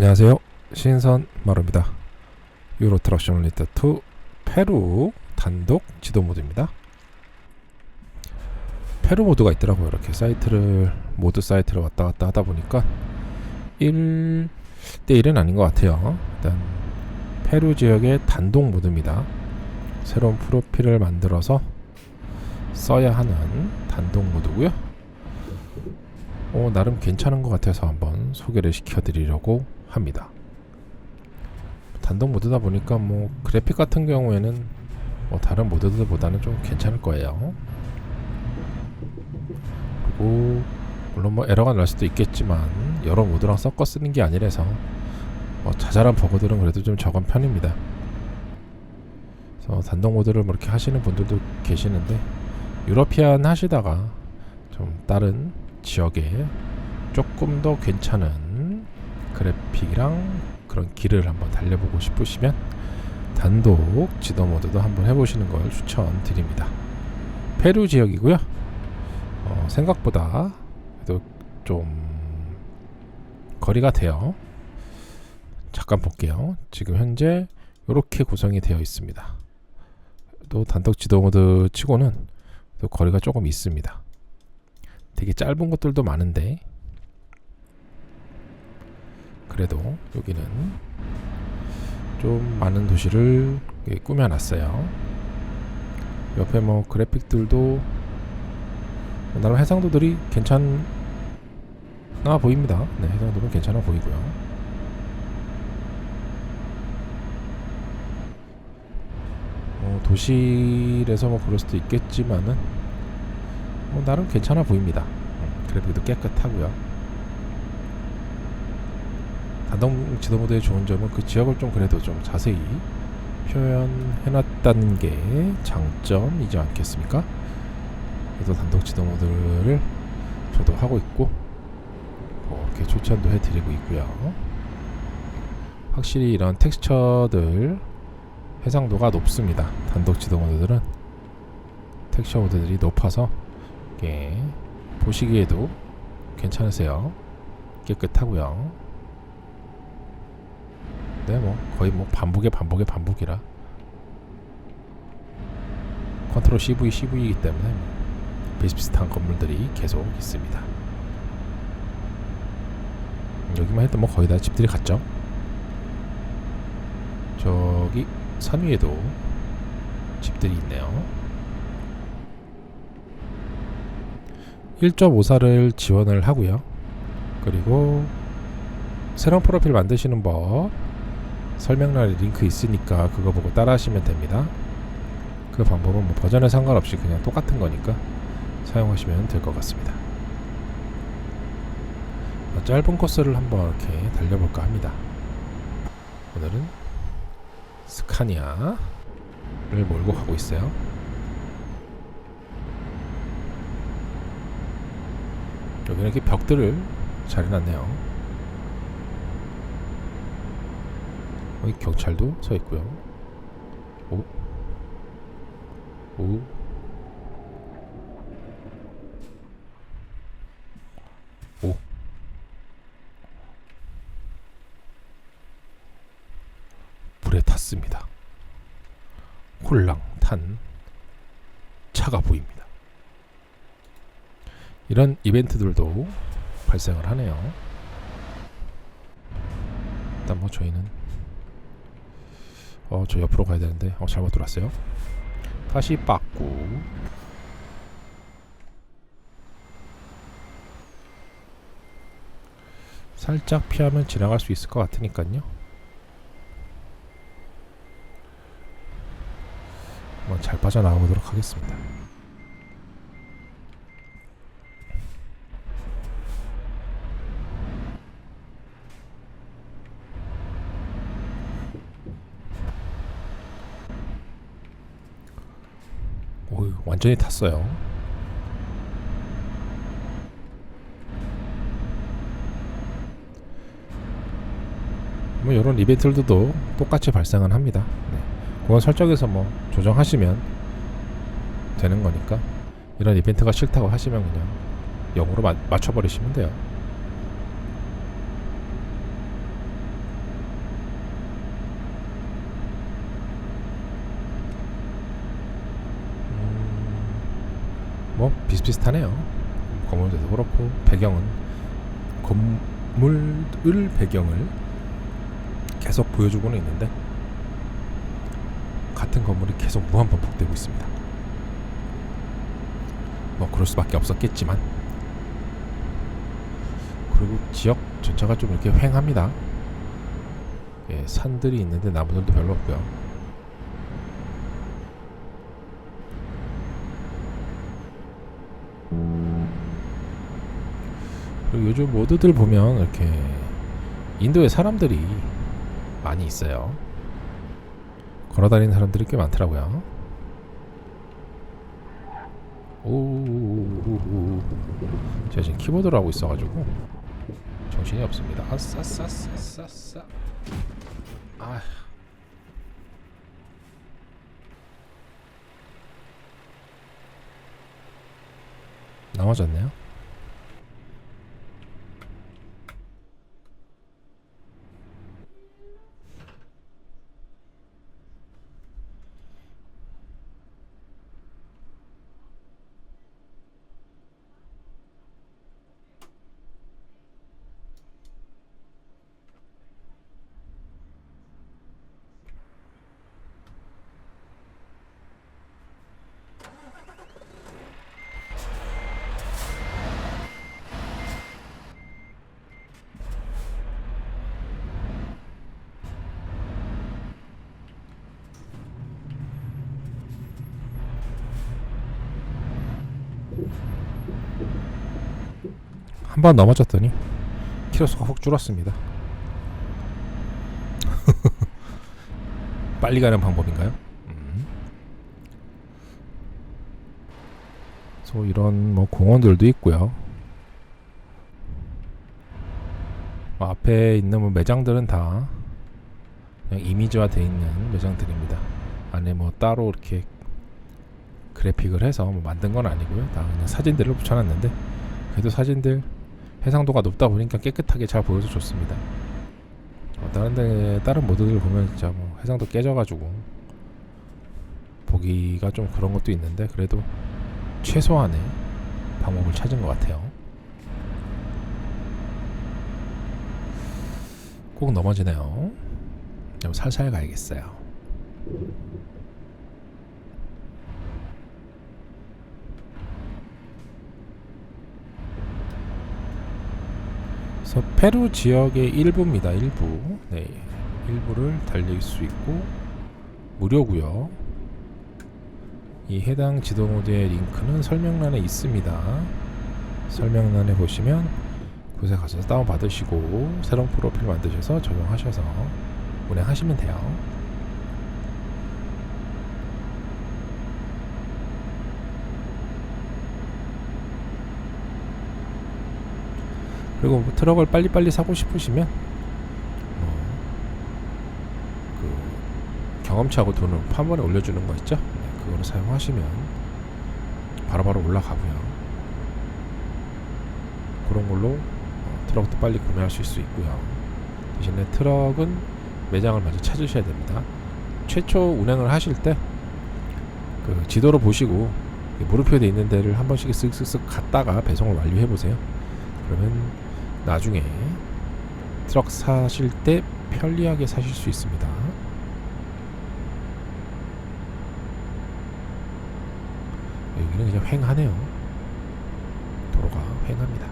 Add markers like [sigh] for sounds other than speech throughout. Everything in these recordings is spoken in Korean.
안녕하세요. 신선 마루입니다. 유로 트럭 시뮬레이터 2 페루 단독 지도 모드입니다. 페루 모드가 있더라고요. 이렇게 사이트를 모드 사이트를 왔다 갔다 하다 보니까 1대 1은 아닌 것 같아요. 일단 페루 지역의 단독 모드입니다. 새로운 프로필을 만들어서 써야 하는 단독 모드고요. 어, 나름 괜찮은 것 같아서 한번 소개를 시켜드리려고 합니다. 단독 모드다 보니까 뭐 그래픽 같은 경우에는 뭐 다른 모드들보다는 좀 괜찮을 거예요. 그리고 물론 뭐 에러가 날 수도 있겠지만 여러 모드랑 섞어 쓰는 게 아니라서 뭐 자잘한 버그들은 그래도 좀 적은 편입니다. 그래서 단독 모드를 뭐 이렇게 하시는 분들도 계시는데 유러피안 하시다가 좀 다른 지역에 조금 더 괜찮은 그래픽이랑 그런 길을 한번 달려보고 싶으시면 단독 지도 모드도 한번 해보시는 걸 추천드립니다. 페루 지역이고요. 어, 생각보다 그래도 좀 거리가 돼요. 잠깐 볼게요. 지금 현재 이렇게 구성이 되어 있습니다. 또 단독 지도 모드 치고는 또 거리가 조금 있습니다. 되게 짧은 것들도 많은데 그래도 여기는 좀 많은 도시를 꾸며놨어요. 옆에 뭐 그래픽들도 나름 해상도들이 괜찮아 보입니다. 네, 해상도는 괜찮아 보이고요. 어, 도시에서 뭐 그럴 수도 있겠지만은 뭐 나름 괜찮아 보입니다. 음, 그래픽도 깨끗하고요. 단독 지도 모드의 좋은 점은 그 지역을 좀 그래도 좀 자세히 표현해놨다는 게 장점이지 않겠습니까? 그래도 단독 지도 모드를 저도 하고 있고 뭐 이렇게 추천도 해드리고 있고요. 확실히 이런 텍스처들 해상도가 높습니다. 단독 지도 모드들은 텍스처 모드들이 높아서 보시기에도 괜찮으세요. 깨끗하고요. 네, 뭐 거의 뭐 반복의 반복의 반복이라 컨트롤 CV CV이기 때문에 뭐 비슷비슷한 건물들이 계속 있습니다. 여기만 해도 뭐 거의 다 집들이 같죠. 저기 산 위에도 집들이 있네요. 1.54를 지원을 하고요. 그리고 새로운 프로필 만드시는 법 설명란에 링크 있으니까 그거 보고 따라 하시면 됩니다. 그 방법은 뭐 버전에 상관없이 그냥 똑같은 거니까 사용하시면 될 것 같습니다. 짧은 코스를 한번 이렇게 달려볼까 합니다. 오늘은 스카니아를 몰고 가고 있어요. 여기는 이렇게 벽들을 잘 해놨네요. 여기 경찰도 서 있고요. 오, 오, 오. 물에 탔습니다. 홀랑 탄 차가 보입니다. 이런 이벤트들도 발생을 하네요. 일단 뭐 저희는 어 저 옆으로 가야 되는데 어 잘못 들어왔어요. 다시 빠꾸 살짝 피하면 지나갈 수 있을 것 같으니까요. 한번 잘 빠져나가보도록 하겠습니다. 오, 완전히 탔어요. 뭐 이런 이벤트들도 똑같이 발생은 합니다. 네. 그건 설정에서 뭐 조정하시면 되는 거니까 이런 이벤트가 싫다고 하시면 그냥 0으로 마, 맞춰버리시면 돼요. 뭐 비슷비슷하네요. 건물들도 그렇고 배경은 건물을 배경을 계속 보여주고는 있는데 같은 건물이 계속 무한 반복되고 있습니다. 뭐 그럴 수밖에 없었겠지만 그리고 지역 전체가 좀 이렇게 휑합니다. 예, 산들이 있는데 나무들도 별로 없고요. 요즘 모드들 보면 이렇게 인도에 사람들이 많이 있어요. 걸어다니는 사람들이 꽤 많더라고요. 오, 제가 지금 키보드를 하고 있어가지고 정신이 없습니다. 아싸싸싸싸싸. 아. 넘어졌네요. 한 번 넘어졌더니 키로수가 확 줄었습니다. [laughs] 빨리 가는 방법인가요? 음. 그래서 이런 뭐 공원들도 있고요. 뭐 앞에 있는 뭐 매장들은 다 이미지화 돼 있는 매장들입니다. 안에 뭐 따로 이렇게 그래픽을 해서 뭐 만든 건 아니고요. 다 그냥 사진들을 붙여놨는데 그래도 사진들 해상도가 높다 보니까 깨끗하게 잘 보여서 좋습니다. 어, 다른 데 다른 모드들 보면 진짜 뭐 해상도 깨져가지고 보기가 좀 그런 것도 있는데 그래도 최소한의 방법을 찾은 것 같아요. 꼭 넘어지네요. 좀 살살 가야겠어요. 그래서 페루 지역의 일부입니다. 일부. 네. 일부를 달릴 수 있고 무료고요. 이 해당 지도 모드의 링크는 설명란에 있습니다. 설명란에 보시면 곳에 가서 다운 받으시고 새로운 프로필 만드셔서 적용하셔서 운행하시면 돼요. 그리고 뭐 트럭을 빨리빨리 사고 싶으시면 어, 그 경험치하고 돈을 한 번에 올려주는 거 있죠? 네, 그거를 사용하시면 바로 바로 올라가고요. 그런 걸로 어, 트럭도 빨리 구매하실 수 있고요. 대신에 트럭은 매장을 먼저 찾으셔야 됩니다. 최초 운행을 하실 때 그 지도로 보시고 물음표돼 있는 데를 한 번씩 쓱쓱쓱 갔다가 배송을 완료해 보세요. 그러면 나중에 트럭 사실 때 편리하게 사실 수 있습니다. 여기는 그냥 횡하네요. 도로가 횡합니다.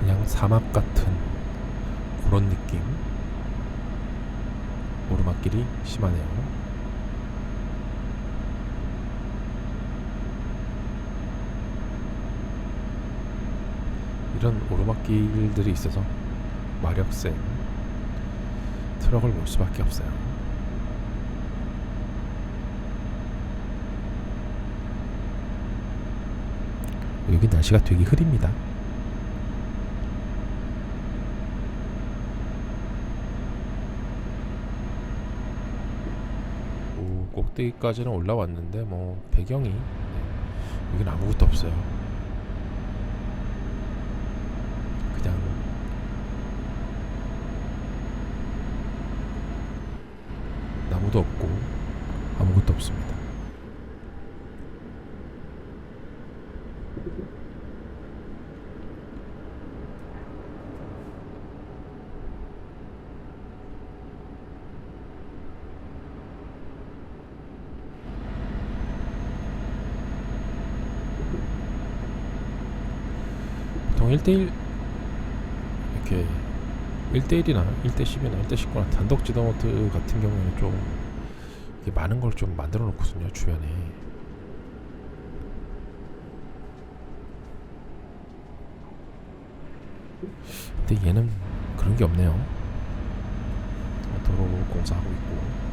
그냥 사막 같은 그런 느낌. 오르막길이 심하네요. 이런 오르막길들이 있어서 마력 센 트럭을 볼 수밖에 없어요. 여기 날씨가 되게 흐립니다. 오, 꼭대기까지는 올라왔는데 뭐 배경이 네, 여기는 아무것도 없어요. 그냥 나무도 없고 아무것도 없습니다. 보통 1대1 이렇게 1대1이나 1대10이나 1대19나 단독 지도모드 같은 경우에는 좀 많은 걸 좀 만들어 놓거든요 주변에. 근데 얘는 그런 게 없네요. 도로 공사하고 있고.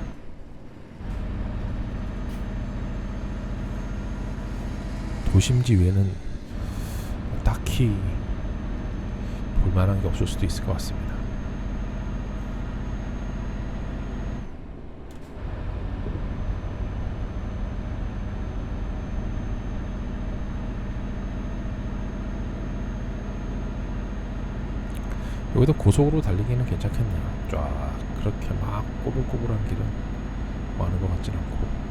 도심지 외에는 딱히 볼만한 게 없을 수도 있을 것 같습니다. 여기도 고속으로 달리기는 괜찮겠네요. 쫙 그렇게 막 꼬불꼬불한 길은 많은 것 같진 않고.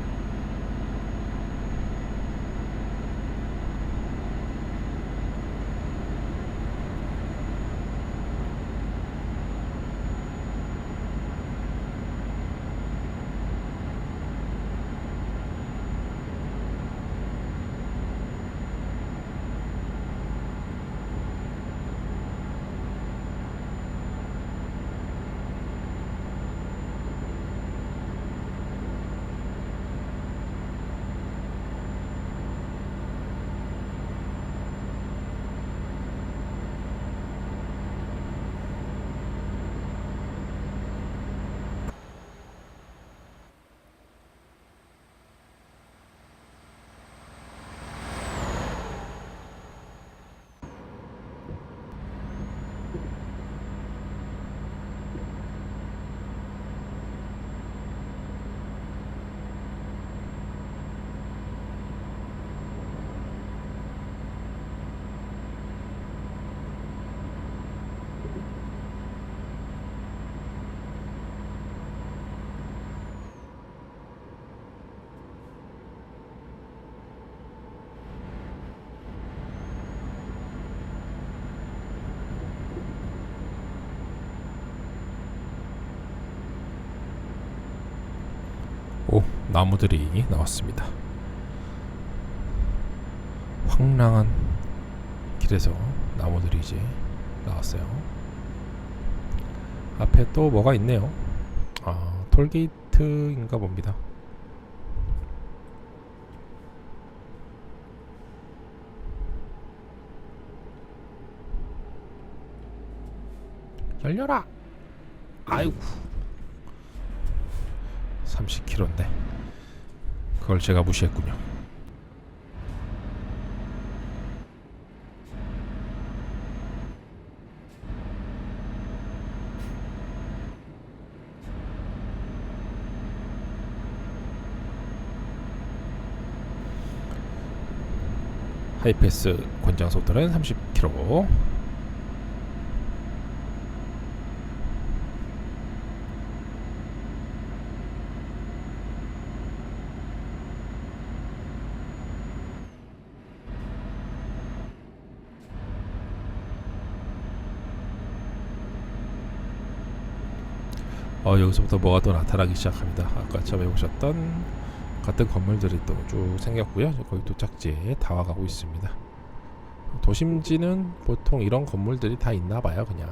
오 나무들이 나왔습니다. 황량한 길에서 나무들이 이제 나왔어요. 앞에 또 뭐가 있네요. 아 톨게이트인가 봅니다. 열려라. 아이고. 30km인데 그걸 제가 무시했군요. 하이패스 권장 속도는 30km. 어, 여기서부터 뭐가 또 나타나기 시작합니다. 아까 처음에 보셨던 같은 건물들이 또 쭉 생겼고요. 거의 도착지에 다 와가고 있습니다. 도심지는 보통 이런 건물들이 다 있나 봐요, 그냥.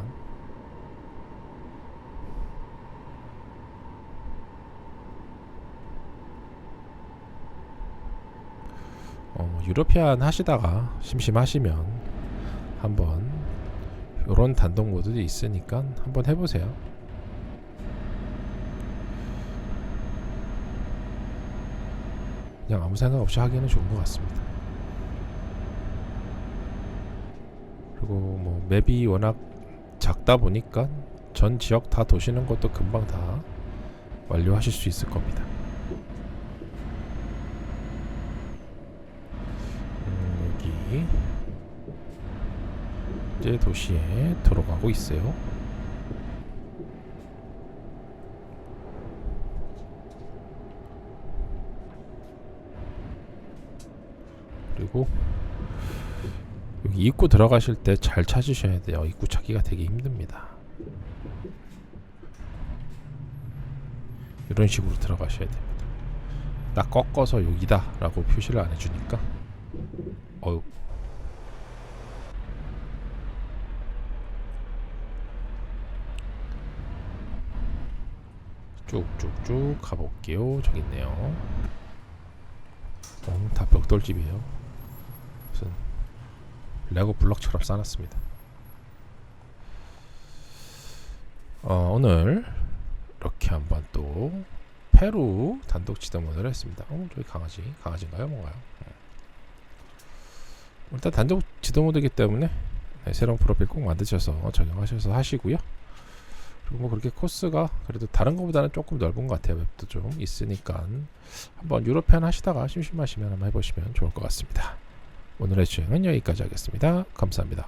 어, 유로피안 하시다가 심심하시면 한번 이런 단독 모드도 있으니까 한번 해보세요. 그냥 아무 생각 없이 하기에는 좋은 것 같습니다. 그리고 뭐 맵이 워낙 작다 보니까 전 지역 다 도시는 것도 금방 다 완료하실 수 있을 겁니다. 음, 여기 이제 도시에 들어가고 있어요. 그리고 여기 입구 들어가실 때 잘 찾으셔야 돼요. 입구 찾기가 되게 힘듭니다. 이런 식으로 들어가셔야 됩니다. 딱 꺾어서 여기다 라고 표시를 안 해주니까 어유 쭉쭉쭉 가볼게요. 저기 있네요. 어, 다 벽돌집이에요. 무슨 레고 블럭처럼 쌓았습니다. 어, 오늘 이렇게 한번 또 페루 단독 지도 모드를 했습니다. 어, 저기 강아지, 강아지인가요, 뭔가요? 어. 일단 단독 지도 모드이기 때문에 네, 새로운 프로필 꼭 만드셔서 적용하셔서 하시고요. 그리고 뭐 그렇게 코스가 그래도 다른 것보다는 조금 넓은 것 같아요. 웹도 좀 있으니까 한번 유로편 하시다가 심심하시면 한번 해보시면 좋을 것 같습니다. 오늘의 주행은 여기까지 하겠습니다. 감사합니다.